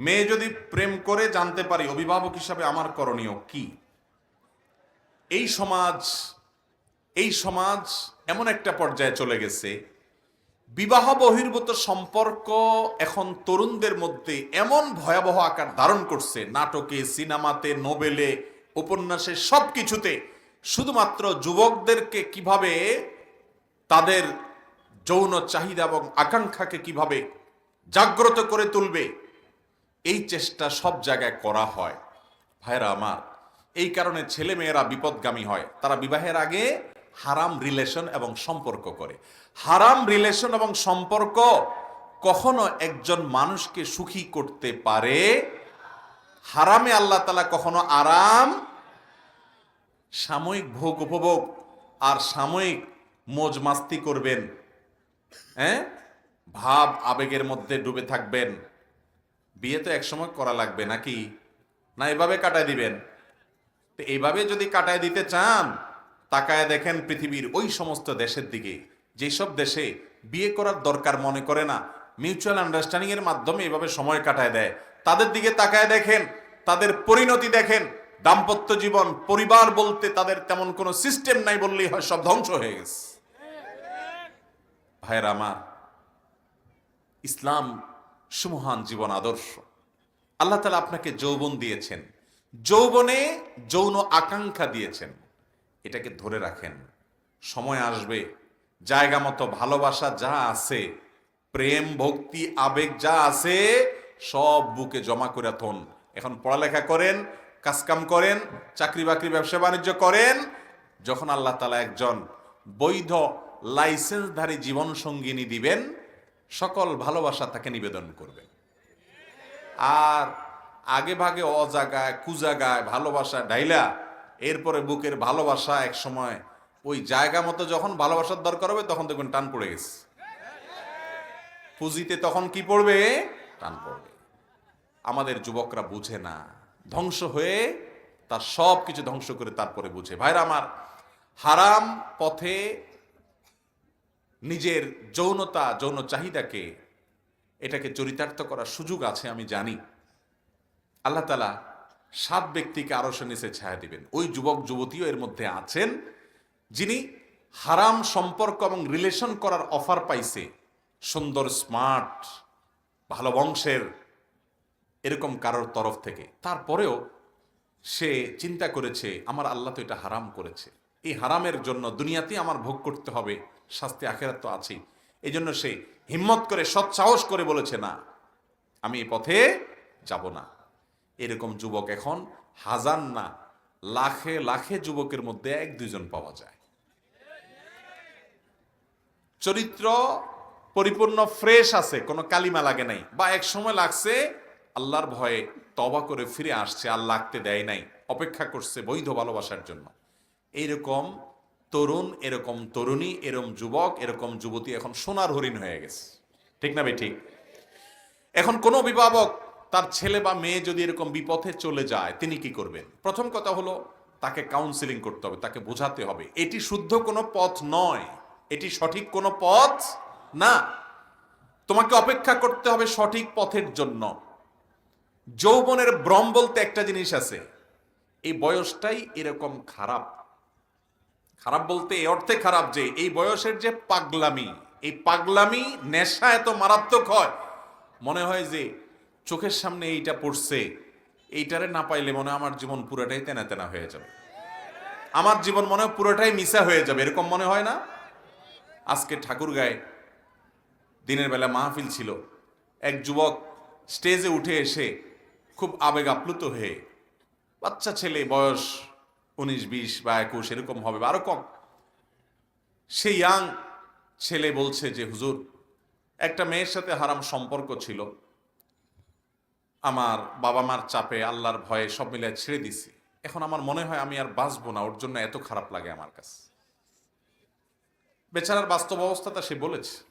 মেয়ে যদি প্রেম করে জানতে পারি, অভিভাবক হিসাবে আমার করণীয় কি? এই সমাজ এই সমাজ এমন একটা পর্যায়ে চলে গেছে। বিবাহ বহির্ভূত সম্পর্ক এখন তরুণদের মধ্যে এমন ভয়াবহ আকার ধারণ করছে। নাটকে, সিনেমাতে, নোবেলে, উপন্যাসে সব কিছুতে শুধুমাত্র যুবকদেরকে কীভাবে তাদের যৌন চাহিদা এবং আকাঙ্ক্ষাকে কীভাবে জাগ্রত করে তুলবে এই চেষ্টা সব জায়গায় করা হয়। ভাইরা আমার, এই কারণে ছেলে মেয়েরা বিপদগামী হয়। তারা বিবাহের আগে হারাম রিলেশন এবং সম্পর্ক করে। হারাম রিলেশন এবং সম্পর্ক কখনো একজন মানুষকে সুখী করতে পারে। হারামে আল্লাহ তালা কখনো আরাম, সাময়িক ভোগ উপভোগ আর সাময়িক মোজ মাস্তি করবেন। হ্যাঁ? ভাব আবেগের মধ্যে ডুবে থাকবেন। বিয়ে তো একসময় করা লাগবে নাকি? না, এভাবে কাটায় দিবেন। তো এইভাবে যদি কাটায় দিতে চান, তাকায় দেখেন পৃথিবীর ওই সমস্ত দেশের দিকে। যেসব দেশে বিয়ে করার দরকার মনে করে না, মিউচুয়াল আন্ডারস্ট্যান্ডিং এর মাধ্যমে এভাবে সময় কাটায় দেয়। তাদের দিকে তাকায় দেখেন, তাদের পরিণতি দেখেন। দাম্পত্য জীবন, পরিবার বলতে তাদের তেমন কোনো সিস্টেম নাই বললেই হয়, সব ধ্বংস হয়ে গেছে। ভাইয়ের আমার, ইসলাম সুমহান জীবন আদর্শ। আল্লাহ তালা আপনাকে যৌবন দিয়েছেন। যৌবনে যৌন আকাঙ্ক্ষা দিয়েছেন। এটাকে ধরে রাখেন। সময় আসবে, জায়গা মতো ভালোবাসা যা আছে, প্রেম, ভক্তি, আবেগ যা আছে, সব বুকে জমা করে থন। এখন পড়ালেখা করেন, কাজকাম করেন চাকরি বাকরি ব্যবসা বাণিজ্য করেন, যখন আল্লাহ তালা একজন বৈধ লাইসেন্সধারী জীবন সঙ্গিনী দিবেন সকল ভালোবাসা তাকে নিবেদন করবেন আর আগে ভাগে অজাগায় কুজাগায় ভালোবাসা ঢাইলা, এরপরে বুকের ভালোবাসা এক সময় ওই জায়গা মতো যখন ভালোবাসার দরকার হবে তখন দেখবেন টান পড়ে গেছে। পুঁজিতে তখন কি পড়বে? টান পড়বে। আমাদের যুবকরা বুঝে না। ধ্বংস হয়ে তার সব কিছু ধ্বংস করে তারপরে বুঝে। ভাইরা আমার, হারাম পথে নিজের যৌনতা, যৌন চাহিদাকে এটাকে চরিতার্থ করার সুযোগ আছে, আমি জানি। আল্লাহ তালা সাত ব্যক্তিকে আরও নিচে ছায়া দিবেন। ওই যুবক, যুবতীও এর মধ্যে আছেন যিনি হারাম সম্পর্ক এবং রিলেশন করার অফার পাইছে। সুন্দর স্মার্ট ভালো বংশের এরকম কারোর তরফ থেকে। তারপরেও সে চিন্তা করেছে, আমার আল্লাহ তো এটা হারাম করেছে। এই হারামের জন্য দুনিয়াতেই আমার ভোগ করতে হবে, শাস্তি আখেরাত তো আছেই। এই জন্য সে হিম্মত করে সৎসাহস করে বলেছে, না, আমি এই পথে যাব না। এরকম যুবক এখন হাজার না, লাখে লাখে যুবকের মধ্যে এক দুজন পাওয়া যায়। চরিত্র পরিপূর্ণ ফ্রেশ আছে, কোনো কালিমা লাগে নাই, বা এক সময় লাগছে আল্লাহর ভয়ে তবা করে ফিরে আসছে, আর লাগতে দেয় নাই, অপেক্ষা করছে বৈধ ভালোবাসার জন্য। এইরকম তরুণ, এরকম তরুণী, এরকম যুবক, এরকম যুবতী এখন সোনার হরিণ হয়ে গেছে। ঠিক না ঠিক এখন কোনো অভিভাবক, তার ছেলে বা মেয়ে যদি এরকম বিপথে চলে যায়, তিনি কি করবেন? প্রথম কথা হলো, তাকে কাউন্সিলিং করতে হবে, তাকে বোঝাতে হবে। এটি শুদ্ধ কোনো পথ নয়। এটি সঠিক কোনো পথ না। তোমাকে অপেক্ষা করতে হবে সঠিক পথের জন্য। যৌবনের ভ্রম বলতে একটা জিনিস আছে। এই বয়সটাই এরকম খারাপ। খারাপ বলতে এই অর্থে খারাপ যে এই বয়সের যে পাগলামি, এই পাগলামি নেশা এত মারাত্মক হয়, মনে হয় যে চোখের সামনে এইটা পড়ছে, এইটারে না পাইলে মনে আমার জীবন পুরোটাই তেনা তেনা হয়ে যাবে। আমার জীবন মনে হয় পুরোটাই মিশা হয়ে যাবে, এরকম মনে হয় না? আজকে ঠাকুর গায়ে দিনের বেলা মাহফিল ছিল, এক যুবক স্টেজে উঠে এসে খুব আবেগ আপ্লুত হয়ে, বাচ্চা ছেলে বয়স উনিশ, বিশ বা একুশ এরকম হবে বা আরও কম। সেই ইয়াং ছেলে বলছে যে, হুজুর, একটা মেয়ের সাথে হারাম সম্পর্ক ছিল। আমার বাবা মার চাপে, আল্লাহর ভয়ে সব মিলে ছেড়ে দিছি। এখন আমার মনে হয় আমি আর বাঁচবো না, ওর জন্য এত খারাপ লাগে আমার কাছে। বেচারার বাস্তব অবস্থাটা সে বলেছে।